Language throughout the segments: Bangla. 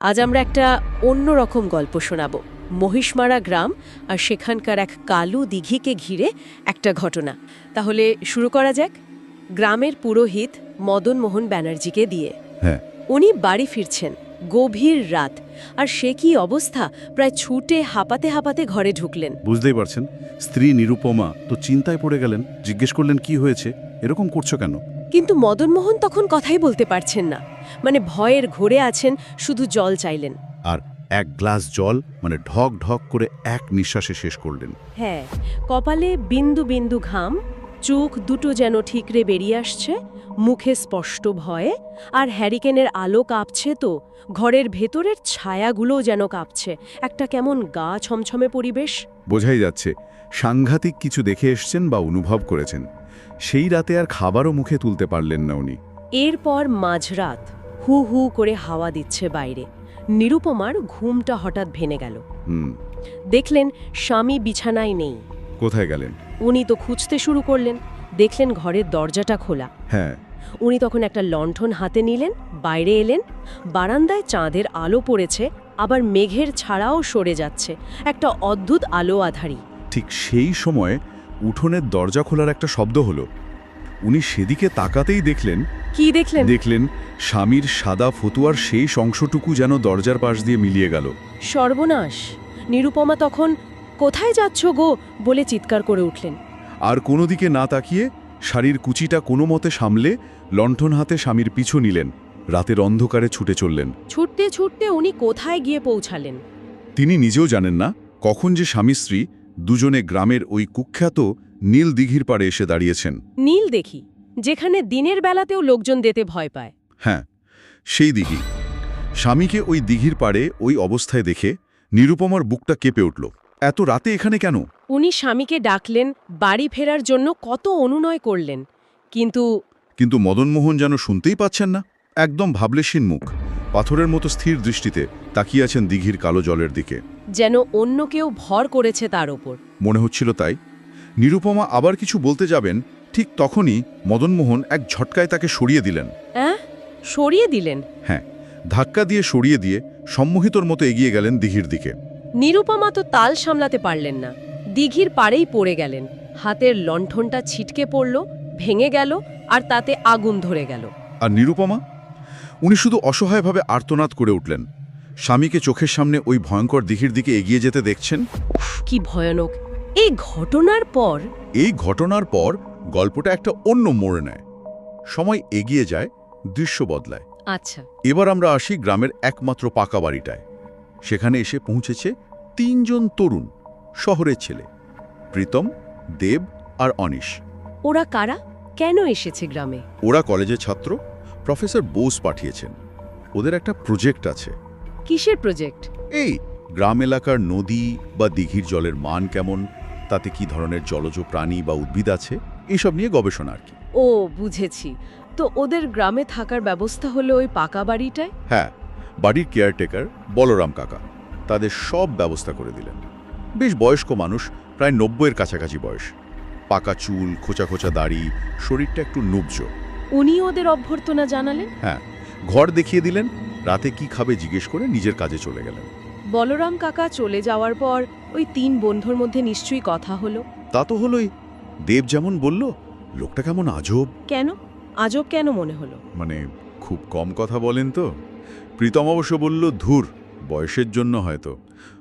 আজ আমরা একটা অন্যরকম গল্প শোনাব। মহিষমারা গ্রাম আর সেখানকার এক কালু দিঘিকে ঘিরে একটা ঘটনা। তাহলে শুরু করা যাক। গ্রামের পুরোহিত মদন মোহন ব্যানার্জিকে দিয়ে। হ্যাঁ। উনি বাড়ি ফিরছেন গভীর রাত আর সে কি অবস্থা প্রায় ছুটে হাঁপাতে হাঁপাতে ঘরে ঢুকলেন। বুঝতেই পারছেন স্ত্রী নিরুপমা তো চিন্তায় পড়ে গেলেন জিজ্ঞেস করলেন কি হয়েছে এরকম করছ কেন? কিন্তু মদনমোহন তখন কথাই বলতে পারছেন না। মানে ভয়ের ঘোরে আছেন শুধু জল চাইলেন। আর এক গ্লাস জল মানে ঢক ঢক করে এক নিঃশ্বাসে শেষ করলেন। হ্যাঁ কপালে বিন্দু বিন্দু ঘাম চোখ দুটো যেন ঠিকরে বেরিয়ে আসছে মুখে স্পষ্ট ভয়ে আর হ্যারিকেনের আলো কাঁপছে তো ঘরের ভেতরের ছায়াগুলোও যেন কাঁপছে একটা কেমন গা ছমছমে পরিবেশ। বোঝাই যাচ্ছে সাংঘাতিক কিছু দেখে এসছেন বা অনুভব করেছেন। সেই রাতে আর খাবারও মুখে তুলতে পারলেন না উনি। এরপর মাঝরাত হু হু করে হাওয়া দিচ্ছে বাইরে। নিরুপমার ঘুমটা হঠাৎ ভেঙে গেল। হুম। দেখলেন স্বামী বিছানায় নেই। কোথায় গেলেন? উনি তো খুঁজতে শুরু করলেন। দেখলেন ঘরের দরজাটা খোলা। হ্যাঁ। উনি তখন একটা লণ্ঠন হাতে নিলেন বাইরে এলেন। বারান্দায় চাঁদের আলো পড়েছে আবার মেঘের ছাড়াও সরে যাচ্ছে। একটা অদ্ভুত আলো আধারি। ঠিক সেই সময় উঠোনের দরজা খোলার একটা শব্দ হলো। উনি সেদিকে তাকাতেই দেখলেন। কি দেখলেন? দেখলেন স্বামীর সাদা ফতুয়ার সেই অংশটুকু যেন দরজার পাশ দিয়ে মিলিয়ে গেল। সর্বনাশ। নিরুপমা তখন কোথায় যাচ্ছ গো? বলে চিৎকার করে উঠলেন। আর কোনো দিকে না তাকিয়ে শাড়ির কুচিটা কোনো মতে সামলে লণ্ঠন হাতে স্বামীর পিছু নিলেন। রাতের অন্ধকারে ছুটে চললেন। ছুটতে ছুটতে উনি কোথায় গিয়ে পৌঁছালেন? তিনি নিজেও জানেন না কখন যে স্বামী স্ত্রী দুজনে গ্রামের ওই কুখ্যাত নীল দিঘির পাড়ে এসে দাঁড়িয়েছেন। নীল দেখি যেখানে দিনের বেলাতেও লোকজন যেতে ভয় পায়। হ্যাঁ সেই দিঘি। স্বামীকে ওই দিঘির পাড়ে ওই অবস্থায় দেখে নিরুপমার বুকটা কেঁপে উঠল। এত রাতে এখানে কেন? উনি স্বামীকে ডাকলেন বাড়ি ফেরার জন্য কত অনুনয় করলেন। কিন্তু কিন্তু মদনমোহন যেন শুনতেই পাচ্ছেন না। একদম ভাবলেশীন মুখ। পাথরের মতো স্থির দৃষ্টিতে তাকিয়ে আছেন দিঘির কালো জলের দিকে। যেন অন্য কেউ ভর করেছে তার ওপর মনে হচ্ছিল তাই। নিরুপমা আবার কিছু বলতে যাবেন ঠিক তখনই মদনমোহন এক ঝটকায় তাকে সরিয়ে দিলেন। অ্যাঁ? সরিয়ে দিলেন? হ্যাঁ ধাক্কা দিয়ে সরিয়ে দিয়ে সম্মোহিতর মতো এগিয়ে গেলেন দিঘির দিকে। নিরুপমা তো তাল সামলাতে পারলেন না। দিঘির পাড়েই পড়ে গেলেন। হাতের লণ্ঠনটা ছিটকে পড়ল ভেঙে গেল আর তাতে আগুন ধরে গেল। আর নিরুপমা? উনি শুধু অসহায়ভাবে আর্তনাদ করে উঠলেন। স্বামীকে চোখের সামনে ওই ভয়ঙ্কর দিঘির দিকে এগিয়ে যেতে দেখছেন? কি ভয়ানক। এই ঘটনার পর? এই ঘটনার পর গল্পটা একটা অন্য মোড় নেয়। সময় এগিয়ে যায় দৃশ্য বদলায়। আচ্ছা। এবার আমরা আসি গ্রামের একমাত্র পাকা বাড়িটায়। সেখানে এসে পৌঁছেছে তিনজন তরুণ শহরের ছেলে প্রীতম দেব আর অনিশ। ওরা কারা? কেন এসেছে গ্রামে? ওরা কলেজের ছাত্র প্রফেসর বোস পাঠিয়েছেন। ওদের একটা প্রজেক্ট আছে। কিসের প্রজেক্ট? এই গ্রাম এলাকার নদী বা দিঘির জলের মান কেমন? তাতে কি ধরনের জলজ প্রাণী বা উদ্ভিদ আছে? এইসব নিয়ে গবেষণা আর কি। ও বুঝেছি। তো ওদের গ্রামে থাকার ব্যবস্থা হলো ওই পাকা বাড়িটায়? হ্যাঁ বাড়ির কেয়ারটেকার বলরাম কাকা তাদের সব ব্যবস্থা করে দিলেন। বেশ বয়স্ক মানুষ প্রায় নব্বইয়ের কাছাকাছি বয়স। পাকা চুল খোঁচা খোঁচা দাড়ি শরীরটা একটু নুবজ। উনি ওদের অভ্যর্থনা জানালেন? হ্যাঁ ঘর দেখিয়ে দিলেন রাতে কি খাবে জিজ্ঞেস করে নিজের কাজে চলে গেলেন। বলরাম কাকা চলে যাওয়ার পর ওই তিন বন্ধুর মধ্যে নিশ্চয়ই কথা হলো। তা তো হলোই। দেব যেমন বলল লোকটা কেমন আজব। কেন? আজব কেন মনে হলো? মানে খুব কম কথা বলেন তো। প্রীতম অবশ্য বলল ধুর বয়সের জন্য হয়তো।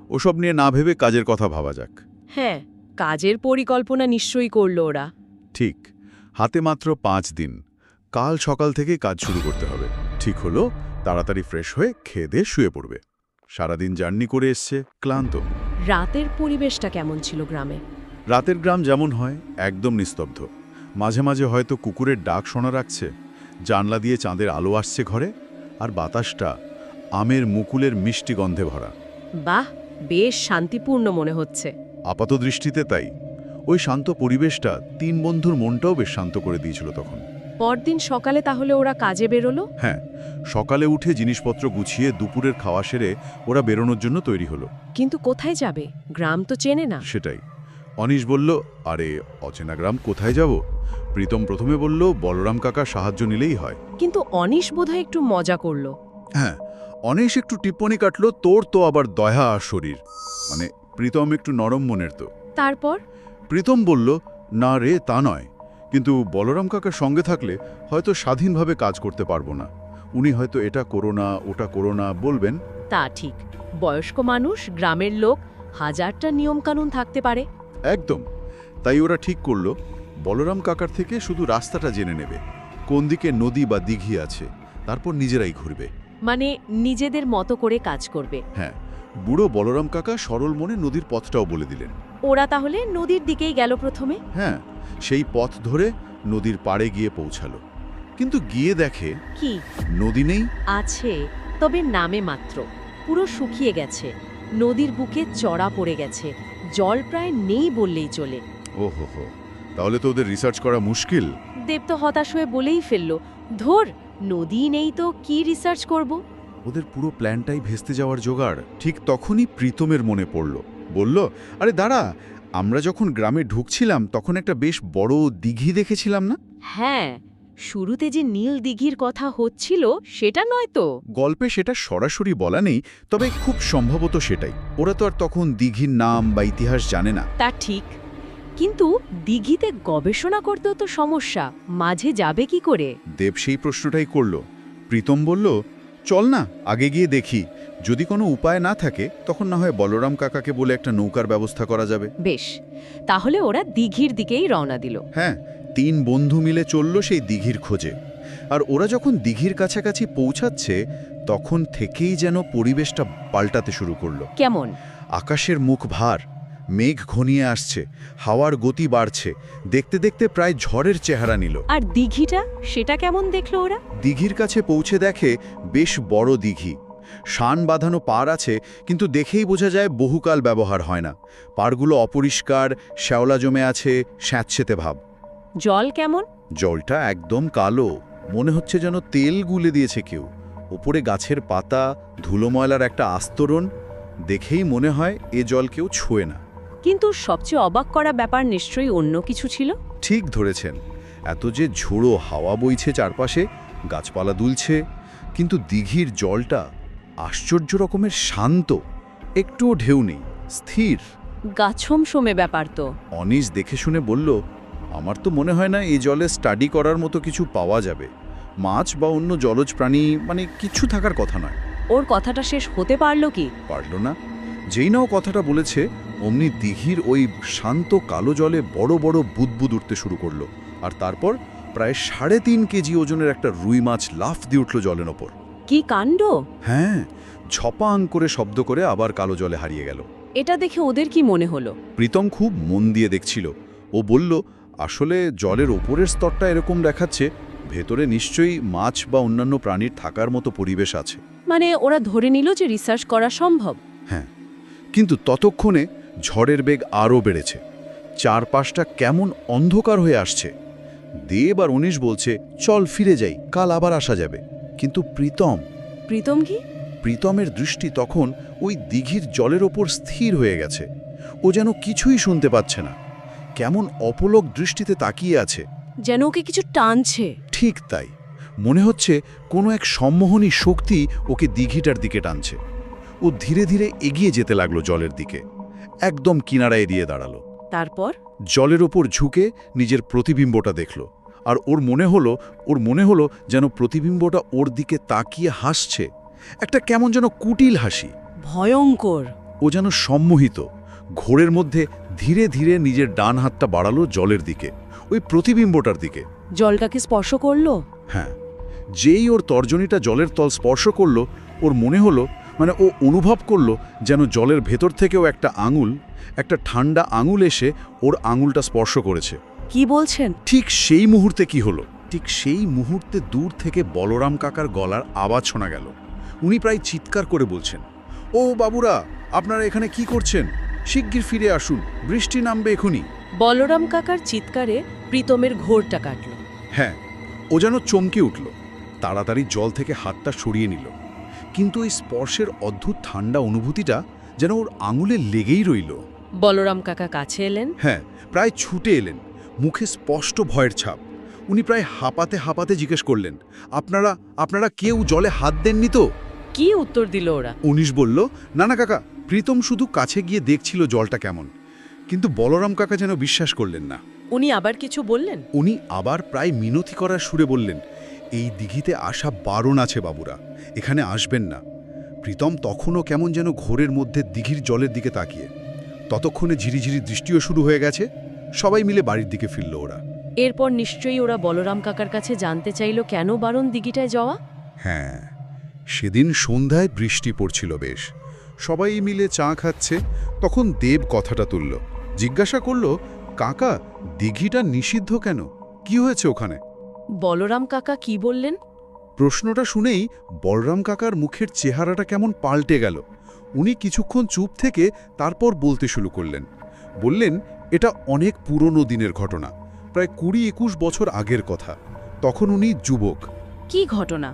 ওসব নিয়ে না ভেবে কাজের কথা ভাবা যাক। হ্যাঁ কাজের পরিকল্পনা নিশ্চয়ই করল ওরা। ঠিক হাতে মাত্র পাঁচ দিন। কাল সকাল থেকে কাজ শুরু করতে হবে। ঠিক হলো? তাড়াতাড়ি ফ্রেশ হয়ে খেয়ে দিয়ে শুয়ে পড়বে। সারাদিন জার্নি করে এসছে ক্লান্ত। রাতের পরিবেশটা কেমন ছিল গ্রামে? রাতের গ্রাম যেমন হয় একদম নিস্তব্ধ। মাঝে মাঝে হয়তো কুকুরের ডাক শোনা রাখছে জানলা দিয়ে চাঁদের আলো আসছে ঘরে আর বাতাসটা আমের মুকুলের মিষ্টি গন্ধে ভরা। বাহ বেশ শান্তিপূর্ণ মনে হচ্ছে। আপাত দৃষ্টিতে তাই। ওই শান্ত পরিবেশটা তিন বন্ধুর মনটাও বেশ শান্ত করে দিয়েছিল তখন। পরদিন সকালে তাহলে ওরা কাজে বেরোলো? হ্যাঁ সকালে উঠে জিনিসপত্র গুছিয়ে দুপুরের খাওয়া সেরে ওরা বেরোনোর জন্য তৈরি হলো। কিন্তু কোথায় যাবে? গ্রাম তো চেনে না। সেটাই। অনিশ বলল আরে অচেনা গ্রাম কোথায় যাব? প্রীতম প্রথমে বলল বলরাম কাকা সাহায্য নিলেই হয়। কিন্তু অনিশ বোধহয় একটু মজা করল। হ্যাঁ অনিশ একটু টিপ্পনি কাটলো তোর তো আবার দয়া আর শরীর। মানে প্রীতম একটু নরম মনের তো। তারপর? প্রীতম বলল না রে তা নয়। কিন্তু বলরাম কাকার সঙ্গে থাকলে হয়তো স্বাধীনভাবে কাজ করতে পারব না। উনি হয়তো এটা করো না ওটা করো না বলবেন। তা ঠিক। বয়স্ক মানুষ গ্রামের লোক হাজারটা নিয়মকানুন থাকতে পারে। একদম। তাই ওরা ঠিক করল বলরাম কাকার থেকে শুধু রাস্তাটা জেনে নেবে কোন দিকে নদী বা দিঘি আছে তারপর নিজেরাই ঘুরবে। মানে নিজেদের মতো করে কাজ করবে। হ্যাঁ বুড়ো বলরাম কাকা সরল মনে নদীর পথটাও বলে দিলেন। ওরা তাহলে নদীর দিকেই গেল প্রথমে? হ্যাঁ সেই পথ ধরে নদীর পাড়ে গিয়ে পৌঁছালো। কিন্তু গিয়ে দেখে কি? নদী নেই। আছে তবে নামে মাত্র। পুরো শুকিয়ে গেছে। নদীর বুকে চড়া পড়ে গেছে। জল প্রায় নেই বললেই চলে। ও হো হো তাহলে তো ওদের রিসার্চ করা মুশকিল। দেব তো হতাশ হয়ে বলেই ফেলল ধর নদী নেই তো কি রিসার্চ করব? ওদের পুরো প্ল্যানটাই ভেস্তে যাওয়ার জোগাড়। ঠিক তখনই প্রীতমের মনে পড়ল। বলল আরে দাঁড়া আমরা যখন গ্রামে ঢুকছিলাম তখন একটা বেশ বড় দিঘি দেখেছিলাম না? হ্যাঁ শুরুতে যে নীল দিঘির কথা হচ্ছিল সেটা নয় তো। গল্পে সেটা সরাসরি বলা নেই তবে খুব সম্ভবত সেটাই। ওরা তো আর তখন দিঘির নাম বা ইতিহাস জানে না। তা ঠিক। কিন্তু দিঘিতে গবেষণা করতেও তো সমস্যা মাঝে যাবে কি করে? দেব সেই প্রশ্নটাই করল। প্রীতম বলল চল না আগে গিয়ে দেখি। যদি কোনো উপায় না থাকে তখন না হয় বলরাম কাকাকে বলে একটা নৌকার ব্যবস্থা করা যাবে। বেশ তাহলে ওরা দিঘির দিকেই রওনা দিল। হ্যাঁ তিন বন্ধু মিলে চলল সেই দিঘির খোঁজে। আর ওরা যখন দিঘির কাছাকাছি পৌঁছাচ্ছে তখন থেকেই যেন পরিবেশটা পাল্টাতে শুরু করল। কেমন? আকাশের মুখ ভার মেঘ ঘনিয়ে আসছে হাওয়ার গতি বাড়ছে দেখতে দেখতে প্রায় ঝড়ের চেহারা নিল। আর দিঘিটা সেটা কেমন দেখল ওরা? দিঘির কাছে পৌঁছে দেখে বেশ বড় দিঘি। শান বাঁধানো পার আছে কিন্তু দেখেই বোঝা যায় বহুকাল ব্যবহার হয় না। পারগুলো অপরিষ্কার শ্যাওলা জমে আছে স্যাঁতসেতে ভাব। জল কেমন? জলটা একদম কালো মনে হচ্ছে যেন তেল গুলে দিয়েছে কেউ। ওপরে গাছের পাতা ধুলো ময়লার একটা আস্তরণ দেখেই মনে হয় এ জল কেউ ছুঁয়ে না। কিন্তু সবচেয়ে অবাক করা ব্যাপার নিশ্চয়ই অন্য কিছু ছিল? ঠিক ধরেছেন। এত যে ঝোড়ো হাওয়া বইছে চারপাশে গাছপালা দুলছে কিন্তু দিঘির জলটা আশ্চর্য রকমের শান্ত একটুও ঢেউ নেই স্থির। গাছম সমে ব্যাপার তো। অনিশ দেখে শুনে বলল আমার তো মনে হয় না এই জলে স্টাডি করার মতো কিছু পাওয়া যাবে। মাছ বা অন্য জলজ প্রাণী মানে কিছু থাকার কথা নয়। ওর কথাটা শেষ হতে পারল কি? পারল না। যেই না ও কথাটা বলেছে অমনি দিঘির ওই শান্ত কালো জলে বড় বড় বুদবুদ উঠতে শুরু করল। আর তারপর প্রায় সাড়ে তিন কেজি ওজনের একটা রুই মাছ লাফ দিয়ে উঠল জলের ওপর। কি কাণ্ড? হ্যাঁ ছপাং করে শব্দ করে আবার কালো জলে হারিয়ে গেল। এটা দেখে ওদের কি মনে হলো? প্রীতম খুব মন দিয়ে দেখছিল। ও বলল আসলে জলের ওপরের স্তরটা এরকম দেখাচ্ছে ভেতরে নিশ্চয়ই মাছ বা অন্যান্য প্রাণীর থাকার মতো পরিবেশ আছে। মানে ওরা ধরে নিল যে রিসার্চ করা সম্ভব। হ্যাঁ কিন্তু ততক্ষণে ঝড়ের বেগ আরও বেড়েছে। চারপাশটা কেমন অন্ধকার হয়ে আসছে। দেব আর উনিশ বলছে চল ফিরে যাই কাল আবার আসা যাবে। কিন্তু প্রীতম প্রীতম কি? প্রীতমের দৃষ্টি তখন ওই দিঘির জলের ওপর স্থির হয়ে গেছে। ও যেন কিছুই শুনতে পাচ্ছে না। কেমন অপলক দৃষ্টিতে তাকিয়ে আছে। যেন ওকে কিছু টানছে। ঠিক তাই। মনে হচ্ছে কোনো এক সম্মোহনী শক্তি ওকে দিঘিটার দিকে টানছে। ও ধীরে ধীরে এগিয়ে যেতে লাগল জলের দিকে। একদম কিনারায় দিয়ে দাঁড়াল। তারপর? জলের ওপর ঝুঁকে নিজের প্রতিবিম্বটা দেখল। আর ওর মনে হলো ওর মনে হলো যেন প্রতিবিম্বটা ওর দিকে তাকিয়ে হাসছে। একটা কেমন যেন কুটিল হাসি। ভয়ঙ্কর। ও যেন সম্মোহিত। ঘোরের মধ্যে ধীরে ধীরে নিজের ডান হাতটা বাড়ালো জলের দিকে ওই প্রতিবিম্বটার দিকে। জলটাকে স্পর্শ করল? হ্যাঁ। যেই ওর তর্জনীটা জলের তল স্পর্শ করল ওর মনে হলো মানে ও অনুভব করল যেন জলের ভেতর থেকেও একটা আঙুল একটা ঠান্ডা আঙুল এসে ওর আঙুলটা স্পর্শ করেছে। কি বলছেন? ঠিক সেই মুহূর্তে কি হলো? ঠিক সেই মুহূর্তে দূর থেকে বলরাম কাকার গলার আওয়াজ শোনা গেল। উনি প্রায় চিৎকার করে বলছেন ও বাবুরা আপনারা এখানে কি করছেন? শিগগির ফিরে আসুন বৃষ্টি নামবে এখুনি বলরাম কাকার চিৎকারে প্রীতমের ঘোরটা কাটল। হ্যাঁ ও যেন চমকে উঠল। তাড়াতাড়ি জল থেকে হাতটা সরিয়ে নিল। কিন্তু ওই স্পর্শের অদ্ভুত ঠান্ডা অনুভূতিটা যেন ওর আঙুলে লেগেই রইল। বলরাম কাকা কাছে এলেন? হ্যাঁ প্রায় ছুটে এলেন। মুখে স্পষ্ট ভয়ের ছাপ। উনি প্রায় হাঁপাতে হাঁপাতে জিজ্ঞেস করলেন আপনারা আপনারা কেউ জলে হাত দেননি তো? কি উত্তর দিল ওরা? উনিশ বলল না না কাকা প্রীতম শুধু কাছে গিয়ে দেখছিল জলটা কেমন। কিন্তু বলরাম কাকা যেন বিশ্বাস করলেন না। উনি আবার কিছু বললেন? উনি আবার প্রায় মিনতি করার সুরে বললেন এই দিঘিতে আসা বারণ আছে বাবুরা এখানে আসবেন না। প্রীতম তখনও কেমন যেন ঘোরের মধ্যে দিঘির জলের দিকে তাকিয়ে। ততক্ষণে ঝিরিঝিরি দৃষ্টিও শুরু হয়ে গেছে সবাই মিলে বাড়ির দিকে ফিরল ওরা। এরপর নিশ্চয়ই ওরা বলরাম কাকার কাছে জানতে চাইল কেন বারণ দিঘিটায় যাওয়া? হ্যাঁ সেদিন সন্ধ্যায় বৃষ্টি পড়ছিল বেশ। সবাই মিলে চা খাচ্ছে তখন দেব কথাটা তুলল জিজ্ঞাসা করল কাকা দিঘিটা নিষিদ্ধ কেন? কি হয়েছে ওখানে? বলরাম কাকা কি বললেন? প্রশ্নটা শুনেই বলরাম কাকার মুখের চেহারাটা কেমন পাল্টে গেল। উনি কিছুক্ষণ চুপ থেকে তারপর বলতে শুরু করলেন। বললেন এটা অনেক পুরনো দিনের ঘটনা প্রায় কুড়ি একুশ বছর আগের কথা। তখন উনি যুবক। কি ঘটনা?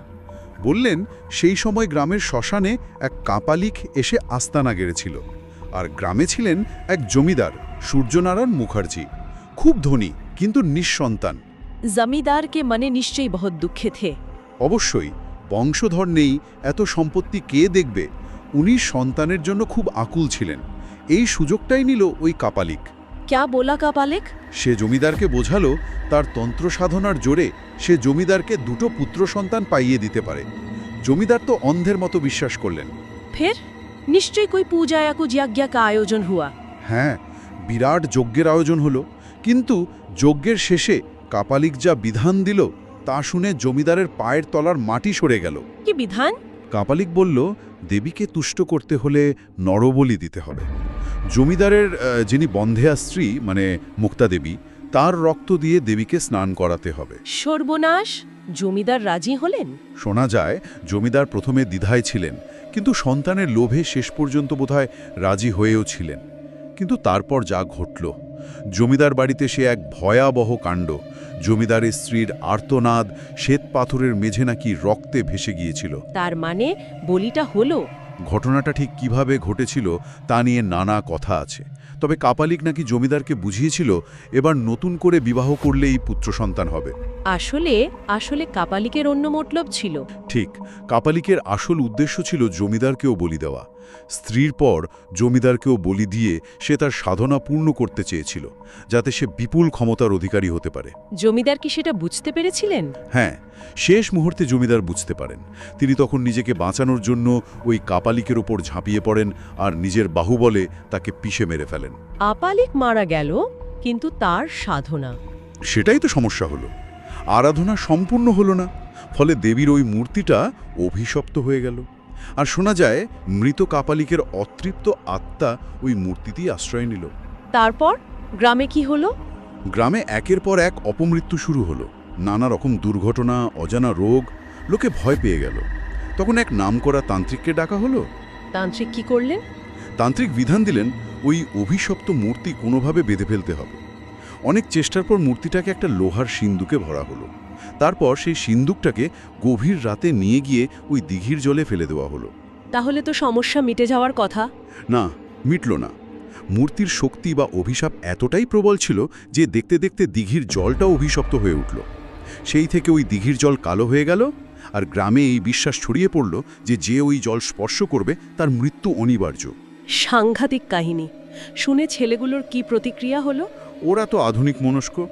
বললেন সেই সময় গ্রামের শ্মশানে এক কাপালিক এসে আস্তানা গেড়েছিল আর গ্রামে ছিলেন এক জমিদার সূর্যনারায়ণ মুখার্জি। খুব ধনী কিন্তু নিঃসন্তান। জমিদারকে মনে নিশ্চয়ই বহু দুঃখে থে। অবশ্যই বংশধর নেই এত সম্পত্তি কে দেখবে? উনি সন্তানের জন্য খুব আকুল ছিলেন। এই সুযোগটাই নিল ওই কাপালিক। ক্যা বোলা কাপালিক? সে জমিদারকে বোঝালো তার তন্ত্র সাধনার জোরে সে জমিদারকে দুটো পুত্র সন্তান পাইয়ে দিতে পারে। জমিদার তো অন্ধের মতো বিশ্বাস করলেন। ফের? নিশ্চয়ই কই পূজা এক জিয়াজ্ঞা কা আয়োজন হুয়া। হ্যাঁ বিরাট যজ্ঞের আয়োজন হলো কিন্তু যজ্ঞের শেষে কাপালিক যা বিধান দিল তা শুনে জমিদারের পায়ের তলার মাটি সরে গেল। কি বিধান? কাপালিক বলল দেবীকে তুষ্ট করতে হলে নরবলি দিতে হবে। জমিদারের যিনি বন্ধেয়া স্ত্রী মানে মুক্তা দেবী তার রক্ত দিয়ে দেবীকে স্নান করাতে হবে। সর্বনাশ! জমিদার রাজি হলেন? শোনা যায় জমিদার প্রথমে দ্বিধায় ছিলেন কিন্তু সন্তানের লোভে শেষ পর্যন্ত বোধহয় রাজি হয়েও ছিলেন। কিন্তু তারপর যা ঘটল জমিদার বাড়িতে সে এক ভয়াবহ কাণ্ড। জমিদারের স্ত্রীর আর্তনাদ শ্বেত পাথরের মেঝে নাকি রক্তে ভেসে গিয়েছিল। তার মানে বলিটা হলো। ঘটনাটা ঠিক কীভাবে ঘটেছিল তা নিয়ে নানা কথা আছে। তবে কাপালিক নাকি জমিদারকে বুঝিয়েছিল এবার নতুন করে বিবাহ করলেই পুত্র সন্তান হবে। আসলে আসলে কাপালিকের অন্য মতলব ছিল। ঠিক কাপালিকের আসল উদ্দেশ্য ছিল জমিদারকেও বলি দেওয়া। স্ত্রীর পর জমিদারকেও বলি দিয়ে সে তার সাধনা পূর্ণ করতে চেয়েছিল যাতে সে বিপুল ক্ষমতার অধিকারী হতে পারে। জমিদার কি সেটা বুঝতে পেরেছিলেন? হ্যাঁ শেষ মুহূর্তে জমিদার বুঝতে পারেন। তিনি তখন নিজেকে বাঁচানোর জন্য ওই কাপালিকের ওপর ঝাঁপিয়ে পড়েন আর নিজের বাহুবলে তাকে পিষে মেরে ফেলেন। আপালিক মারা গেল কিন্তু তার সাধনা। সেটাই তো সমস্যা হলো। আরাধনা সম্পূর্ণ হলো না ফলে দেবীর ওই মূর্তিটা অভিশপ্ত হয়ে গেল। আর শোনা যায় মৃত কাপালিকের অতৃপ্ত আত্মা ওই মূর্তিতেই আশ্রয় নিল। তারপর গ্রামে কি হলো? গ্রামে একের পর এক অপমৃত্যু শুরু হলো। নানা রকম দুর্ঘটনা অজানা রোগ লোকে ভয় পেয়ে গেল। তখন এক নামকরা তান্ত্রিককে ডাকা হলো। তান্ত্রিক কি করলেন? তান্ত্রিক বিধান দিলেন ওই অভিশপ্ত মূর্তি কোনোভাবে বেঁধে ফেলতে হবে। অনেক চেষ্টার পর মূর্তিটাকে একটা লোহার সিন্দুকে ভরা হলো। তারপর সেই সিন্দুকটাকে গভীর রাতে নিয়ে গিয়ে ওই দিঘির জলে ফেলে দেওয়া হলো। তাহলে তো সমস্যা মিটে যাওয়ার কথা। না মিটল না। মূর্তির শক্তি বা অভিশাপ এতটাই প্রবল ছিল যে দেখতে দেখতে দিঘির জলটা অভিশপ্ত হয়ে উঠল। সেই থেকে ওই দিঘির জল কালো হয়ে গেল আর গ্রামে এই বিশ্বাস ছড়িয়ে পড়ল যে যে ওই জল স্পর্শ করবে তার মৃত্যু অনিবার্য। সাংঘাতিক কাহিনী। শুনে ছেলেগুলোর কি প্রতিক্রিয়া হলো? ওরা তো আধুনিক মনস্ক।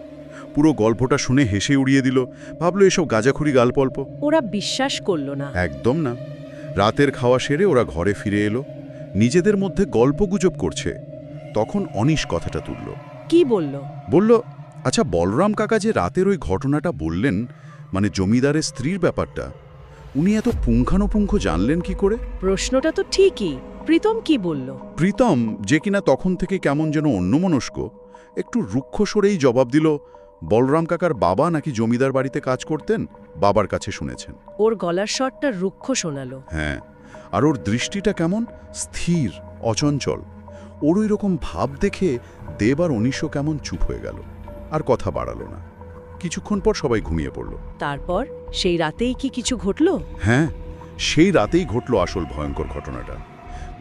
পুরো গল্পটা শুনে হেসে উড়িয়ে দিল। ভাবলো এসব গাজাখুরি গালপল্প। ওরা বিশ্বাস করল না। একদম না। রাতের খাওয়া সেরে ওরা ঘরে ফিরে এলো। নিজেদের মধ্যে গল্পগুজব করছে। তখন অনিশ কথাটা তুলল। কি বলল? বলল আচ্ছা বলরাম কাকা যে রাতের ওই ঘটনাটা বললেন মানে জমিদারের স্ত্রীর ব্যাপারটা উনি এত পুঙ্খানুপুঙ্খ জানলেন কি করে? প্রশ্নটা তো ঠিকই। প্রীতম কি বলল? প্রীতম যে কিনা তখন থেকে কেমন যেন অন্যমনস্ক একটু রুক্ষ সরেই জবাব দিল বলরাম কাকার বাবা নাকি জমিদার বাড়িতে কাজ করতেন? বাবার কাছে শুনেছেন। ওর গলার স্বরটা রুক্ষ শোনালো। হ্যাঁ আর ওর দৃষ্টিটা কেমন? স্থির অচঞ্চল। ওর ওই রকম ভাব দেখে দেব আর অনিশও কেমন চুপ হয়ে গেল। আর কথা বাড়ালো না। কিছুক্ষণ পর সবাই ঘুমিয়ে পড়ল। তারপর সেই রাতেই কি কিছু ঘটলো? হ্যাঁ সেই রাতেই ঘটল আসল ভয়ঙ্কর ঘটনাটা।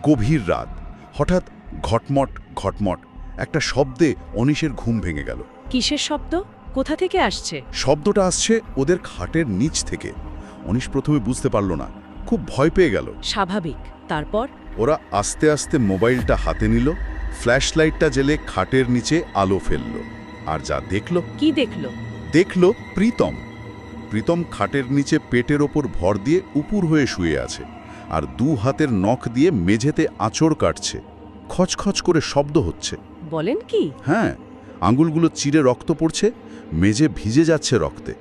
গভীর রাত হঠাৎ ঘটমট ঘটমট একটা শব্দে অনিশের ঘুম ভেঙে গেল। কিসের শব্দ? কোথা থেকে আসছে? শব্দটা আসছে ওদের খাটের নিচ থেকে। অনিশ প্রথমে বুঝতে পারল না। খুব ভয় পেয়ে গেল। স্বাভাবিক। তারপর? ওরা আস্তে আস্তে মোবাইলটা হাতে নিল ফ্ল্যাশ লাইটটা জেলে খাটের নিচে আলো ফেলল। আর যা দেখল? কি দেখল? দেখল প্রীতম। প্রীতম খাটের নিচে পেটের ওপর ভর দিয়ে উপুর হয়ে শুয়ে আছে আর দু হাতের নখ দিয়ে মেঝেতে আঁচড় কাটছে। খচখচ করে শব্দ হচ্ছে। বলেন কি? হ্যাঁ আঙুলগুলো চিরে রক্ত পড়ছে মেঝে ভিজে যাচ্ছে রক্তে।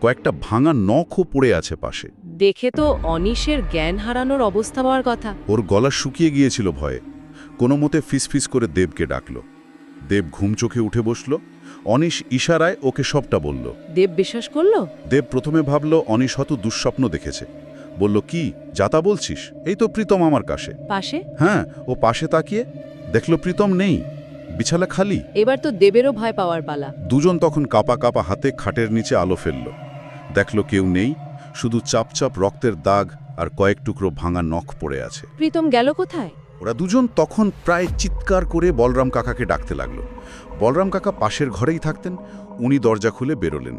কয়েকটা ভাঙা নখও পড়ে আছে পাশে। দেখে তো অনিশের জ্ঞান হারানোর অবস্থা হওয়ার কথা। ওর গলা শুকিয়ে গিয়েছিল ভয়ে। কোনো মতে ফিসফিস করে দেবকে ডাকল। দেব ঘুম চোখে উঠে বসল। অনিশ ইশারায় ওকে সবটা বলল। দেব বিশ্বাস করল? দেব প্রথমে ভাবল অনিশ হয়তো দুঃস্বপ্ন দেখেছে। বলল কি? যাতা বলছিস? এই তো প্রীতম আমার কাছে। পাশে? হ্যাঁ ও পাশে তাকিয়ে দেখল প্রীতম নেই। বিছালা খালি? এবার তো দেবেরও ভয় পাওয়ার পালা। দুজন তখন কাপা কাপা হাতে খাটের নিচে আলো ফেলল। দেখল কেউ নেই শুধু চাপচাপ রক্তের দাগ আর কয়েক টুকরো ভাঙা নখ পড়ে আছে। প্রীতম গেল কোথায়? ওরা দুজন তখন প্রায় চিৎকার করে বলরাম কাকাকে ডাকতে লাগল। বলরাম কাকা পাশের ঘরেই থাকতেন উনি দরজা খুলে বেরোলেন।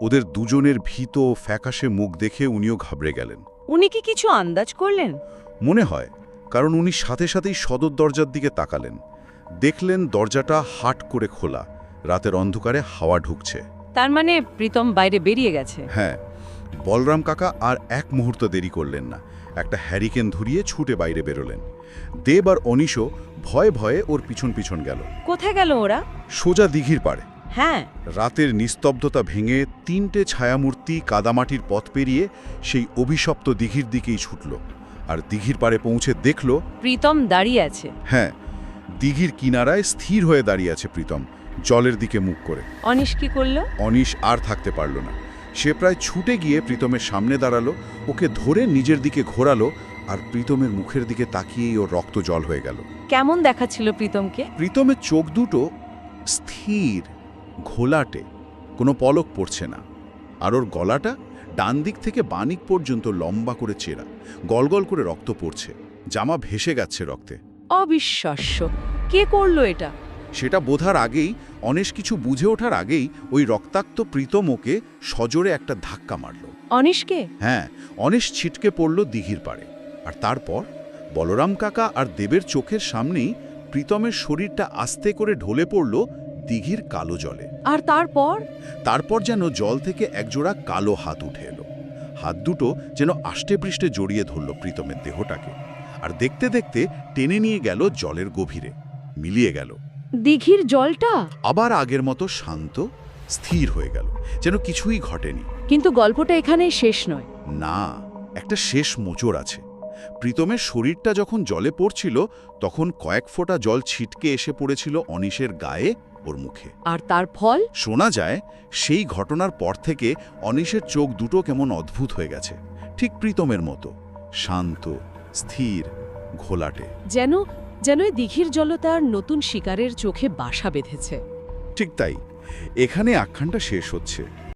ওদের দুজনের ভীত ও ফ্যাকাশে মুখ দেখে উনিও ঘাবড়ে গেলেন। উনি কি কিছু আন্দাজ করলেন? মনে হয় কারণ উনি সাথে সাথেই সদর দরজার দিকে তাকালেন। দেখলেন দরজাটা হাট করে খোলা। রাতের অন্ধকারে হাওয়া ঢুকছে। তার মানে প্রীতম বাইরে বেরিয়ে গেছে। হ্যাঁ বলরাম কাকা আর এক মুহূর্ত দেরি করলেন না। একটা হ্যারিকেন ধরিয়ে ছুটে বাইরে বেরোলেন। দেব আর অনিশও ভয়ে ভয়ে ওর পিছন পিছন গেল। কোথায় গেল ওরা? সোজা দিঘির পাড়ে। হ্যাঁ। রাতের নিস্তব্ধতা ভেঙে তিনটে ছায়ামূর্তি কাদামাটির পথ পেরিয়ে সেই অভিশপ্ত দিঘির দিকেই ছুটল। আর দিঘির পাড়ে পৌঁছে দেখল প্রীতম দাঁড়িয়ে আছে। হ্যাঁ দিঘির কিনারায় স্থির হয়ে দাঁড়িয়ে আছে প্রীতম জলের দিকে মুখ করে। অনিশ কি করল? অনিশ আর থাকতে পারল না। সে প্রায় ছুটে গিয়ে প্রীতমের সামনে দাঁড়াল ওকে ধরে নিজের দিকে ঘোরালো আর প্রীতমের মুখের দিকে তাকিয়েই ওর রক্ত জল হয়ে গেল। কেমন দেখাচ্ছিল প্রীতমকে? প্রীতমের চোখ দুটো স্থির ঘোলাটে কোনো পলক পড়ছে না। আর ওর গলাটা ডান দিক থেকে বানিক পর্যন্ত লম্বা করে চেরা গলগল করে রক্ত পড়ছে জামা ভেসে গেছে রক্তে। অবিশ্বাস্য। কে করল এটা? সেটা বোধার আগেই অনেশ কিছু বুঝে ওঠার আগেই ওই রক্তাক্ত প্রীতম ওকে সজোরে একটা ধাক্কা মারল। অনিশকে? হ্যাঁ অনেশ ছিটকে পড়ল দিঘির পাড়ে। আর তারপর? বলরাম কাকা আর দেবের চোখের সামনেই প্রীতমের শরীরটা আস্তে করে ঢলে পড়ল দিঘির কালো জলে। আর তারপর? তারপর যেন জল থেকে একজোড়া কালো হাত উঠে এলো। হাত দুটো যেন আষ্টে পৃষ্ঠে জড়িয়ে ধরল প্রীতমের দেহটাকে। আর দেখতে দেখতে টেনে নিয়ে গেল জলের গভীরে মিলিয়ে গেল। দিঘির জলটা? আবার আগের মতো শান্ত স্থির হয়ে গেল যেন কিছুই ঘটেনি। কিন্তু গল্পটা এখানেই শেষ নয়। না একটা শেষ মোচড় আছে। প্রীতমের শরীরটা যখন জলে পড়ছিল তখন কয়েক ফোঁটা জল ছিটকে এসে পড়েছিল অনিশের গায়ে ওর মুখে। আর তার ফল? শোনা যায় সেই ঘটনার পর থেকে অনিশের চোখ দুটো কেমন অদ্ভুত হয়ে গেছে। ঠিক প্রীতমের মতো শান্ত স্থির ঘোলাটে। যেন যেন এই দিঘির জলতার নতুন শিকারের চোখে বাসা বেঁধেছে। ঠিক তাই। এখানে আখ্যানটা শেষ হচ্ছে।